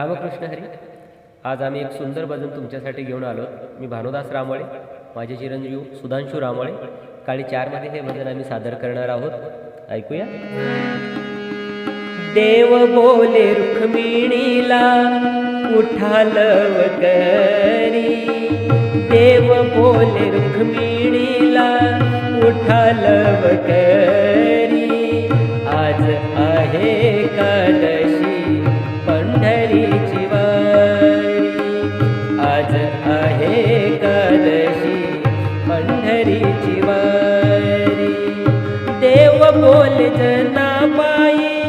रामकृष्ण हरी आज आम्ही एक सुंदर भजन तुमच्यासाठी घेऊन आलो. मी भानुदास रामोळे माझे चिरंजीव सुधांशू रामोळे. काळी चारमध्ये हे भजन आम्ही सादर करणार आहोत. ऐकूया? देव बोले रुक्मिणीला उठालव करी देव बोले रुक्मिणीला उठालव करी बोल जना जनाबाई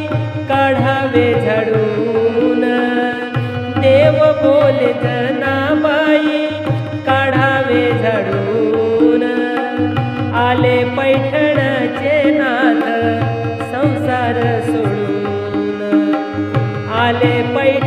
काढावे झडून. देव बोल जनाबाई काढावे झडून. आले पैठणचे नाथ संसार सोडून. आले पैठ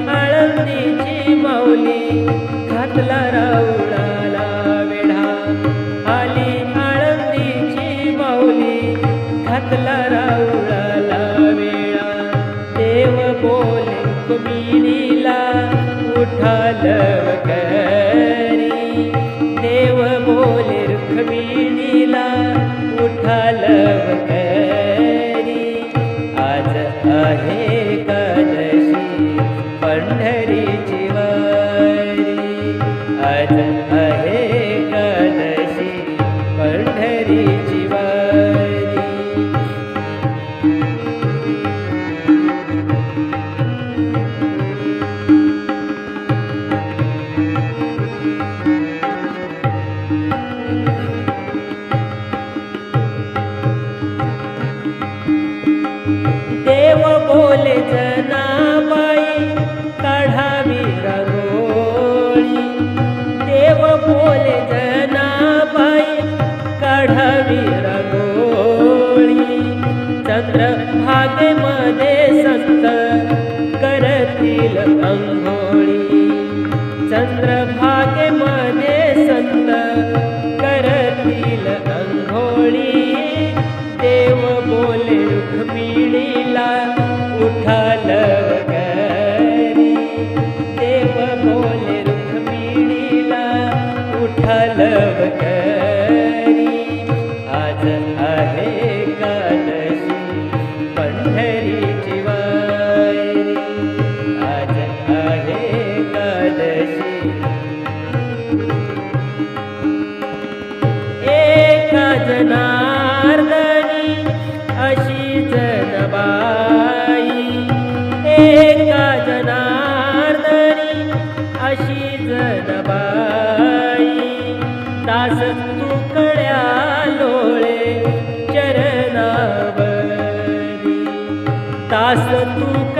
घातला राऊळाला वेळा देव बोले कुमिनीला उठाल करी. देव बोले रुक्मिणीला उठाल करी. आज आहे एकादशी पंढरीची वारी. आज चंद्रभागेमध्ये संत करतील अंघोळी. देव बोले रुक्मिणीला उठा जनार्दनी अशी जनबाई एका जनार्दनी अशी जनबाई दास तुकड्या लोळे चरणावरी. दास तुक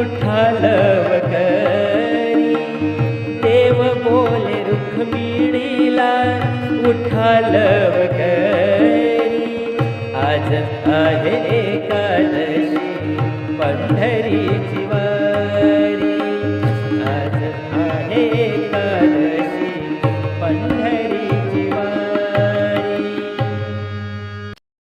उठालव करी देव बोले रुक्मिणीला उठालव करी आज आहे एकादशी पंढरीची